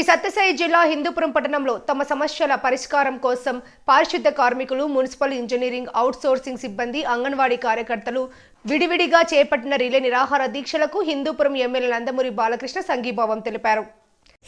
శ్రీ సత్యసాయి జిల్లా హిందూపురం పట్టణంలో తమ సమస్యల పరిష్కారం కోసం పారిశుద్ధ కార్మికులు మున్సిపల్ ఇంజనీరింగ్ అవుట్సోర్సింగ్ సిబ్బంది అంగన్వాడీ కార్యకర్తలు విడివిడిగా చేపట్టిన రిలే నిరాహార దీక్షలకు హిందూపురం ఎమ్మెల్యే నందమూరి బాలకృష్ణ సంఘీభావం తెలిపారు.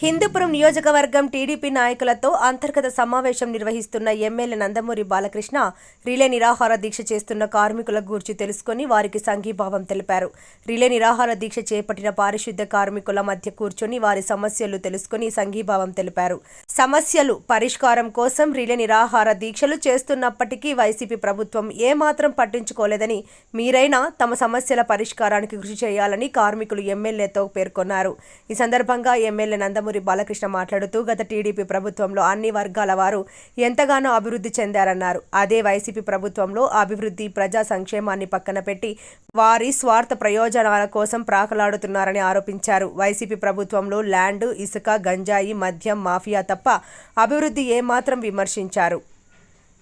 హిందూపురం నియోజకవర్గం టీడీపీ నాయకులతో అంతర్గత సమావేశం నిర్వహిస్తున్న ఎమ్మెల్యే నందమూరి బాలకృష్ణ రిలే నిరాహార దీక్ష చేస్తున్న కార్మికుల గూర్చి తెలుసుకుని వారికి సంఘీభావం తెలిపారు. రిలే నిరాహార దీక్ష చేపట్టిన పారిశుద్ధ కార్మికుల మధ్య కూర్చొని వారి సమస్యలు తెలుసుకుని సంఘీభావం తెలిపారు. సమస్యలు పరిష్కారం కోసం రిలే నిరాహార దీక్షలు చేస్తున్నప్పటికీ వైసీపీ ప్రభుత్వం ఏమాత్రం పట్టించుకోలేదని మీరైనా తమ సమస్యల పరిష్కారానికి కృషి చేయాలని కార్మికులు ఎమ్మెల్యేతో పేర్కొన్నారు. ఈ సందర్భంగా ఎమ్మెల్యే నందమూరి బాలకృష్ణ మాట్లాడుతూ గత టీడీపీ ప్రభుత్వంలో అన్ని వర్గాల వారు ఎంతగానో అభివృద్ధి చెందారన్నారు. అదే వైసీపీ ప్రభుత్వంలో అభివృద్ధి ప్రజా సంక్షేమాన్ని పక్కన పెట్టి వారి స్వార్థ ప్రయోజనాల కోసం ప్రాకలాడుతున్నారని ఆరోపించారు. వైసీపీ ప్రభుత్వంలో ల్యాండ్ ఇసుక గంజాయి మద్యం మాఫియా తప్ప అభివృద్ధి ఏమాత్రం విమర్శించారు.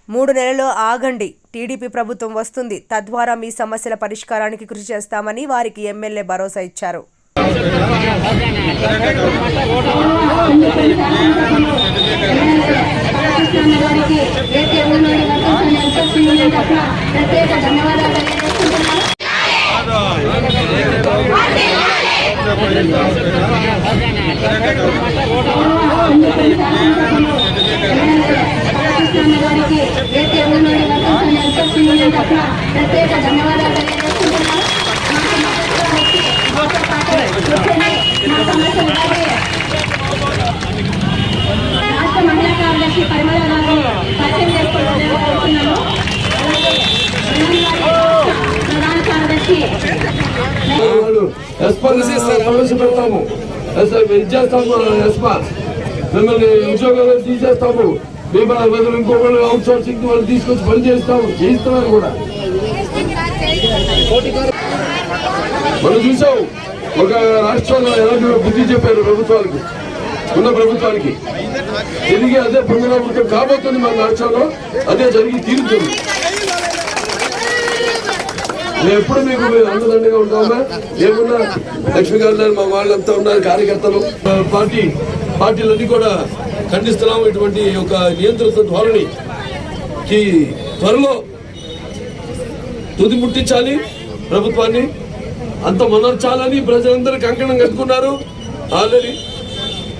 మూడు నెలల్లో ఆగండి టీడీపీ ప్రభుత్వం వస్తుంది. తద్వారా మీ సమస్యల పరిష్కారానికి కృషి చేస్తామని వారికి ఎమ్మెల్యే భరోసా ఇచ్చారు. ప్రత్యేక ధన్యవాదాలు ప్రత్యేక ధన్యవాదాలు ప్రవేశపెడతాము ఎస్- ఇచ్చేస్తాము ఎస్పా మిమ్మల్ని ఉద్యోగాలు తీసేస్తాము. మిమ్మల్ని బదులు ఇంకొకళ్ళు అవుట్ సోర్సింగ్ వాళ్ళు తీసుకొచ్చి పని చేస్తాము. చేయిస్తున్నారు కూడా. మనం చూసాం ఒక రాష్ట్రంలో ఎలాంటి బుద్ధి చెప్పారు ప్రభుత్వానికి? ఉన్న ప్రభుత్వానికి. తిరిగి అదే పునరావృతం కాబోతుంది మన రాష్ట్రంలో అదే జరిగి తీరుతుంది. మేము ఎప్పుడు మీకు మీరు అండదండగా ఉంటామా? ఏమున్నా లక్ష్మి గారు ఉన్నారు, మా వాళ్ళంతా ఉన్నారు కార్యకర్తలు. పార్టీ పార్టీలన్నీ కూడా ఖండిస్తున్నాము. ఇటువంటి ఒక నియంత్రిత ధోరణికి త్వరలో తుది ముట్టించాలి ప్రభుత్వాన్ని. అంత మనర్చాలని ప్రజలందరూ కంకణం కట్టుకున్నారు. ఆల్రెడీ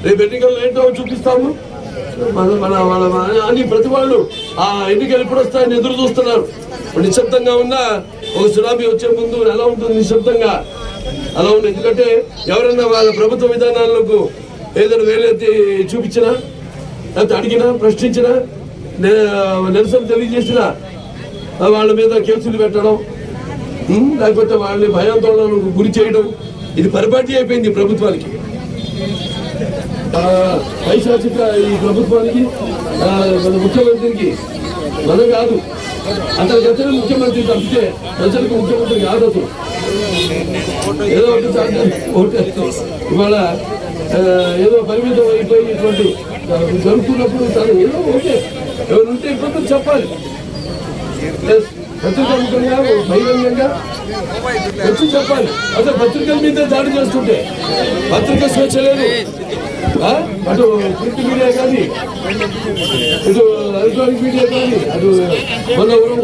రేపు ఎన్నికల్లో ఏంటో చూపిస్తాము. మన మన అని ప్రతి వాళ్ళు ఆ ఎన్నికలు ఎప్పుడు వస్తాయని ఎదురు చూస్తున్నారు. నిశ్శబ్దంగా ఉన్నా ఒక సునామీ వచ్చే ముందు ఎలా ఉంటుంది నిశ్శబ్దంగా? అలా ఉంది. ఎందుకంటే ఎవరైనా వాళ్ళ ప్రభుత్వ విధానాలకు ఏదైనా వేలెత్తి చూపించినా లేకపోతే అడిగినా ప్రశ్నించినా నిరసన తెలియజేసినా వాళ్ళ మీద కేసులు పెట్టడం లేకపోతే వాళ్ళని భయాందోళనకు గురి చేయడం ఇది పరిపాటి అయిపోయింది ప్రభుత్వానికి. పైశాచిక ఈ ప్రభుత్వానికి మన ముఖ్యమంత్రికి మనం కాదు అతనికి వచ్చిన ముఖ్యమంత్రి తప్పితే ప్రజలకు ముఖ్యమంత్రి కాదు ఏదో ఒకటి సాధ్యం ఇవాళ ఏదో పరిమితం అయిపోయి ఇటువంటి జరుగుతున్నప్పుడు తను ఏదో ఓకే. ఎవరుంటే ఇబ్బందులు చెప్పాలి. Yes, పత్రికాముఖంగా బహిరంగంగా వచ్చి చెప్పాలి. అసలు పత్రికల మీద దాడి చేస్తుంటే పత్రిక స్వేచ్ఛ లేదు. అటు ప్రింట్ మీడియా కానీ ఇటు ఎలక్ట్రానిక్ మీడియా కానీ అటు మన ఊరు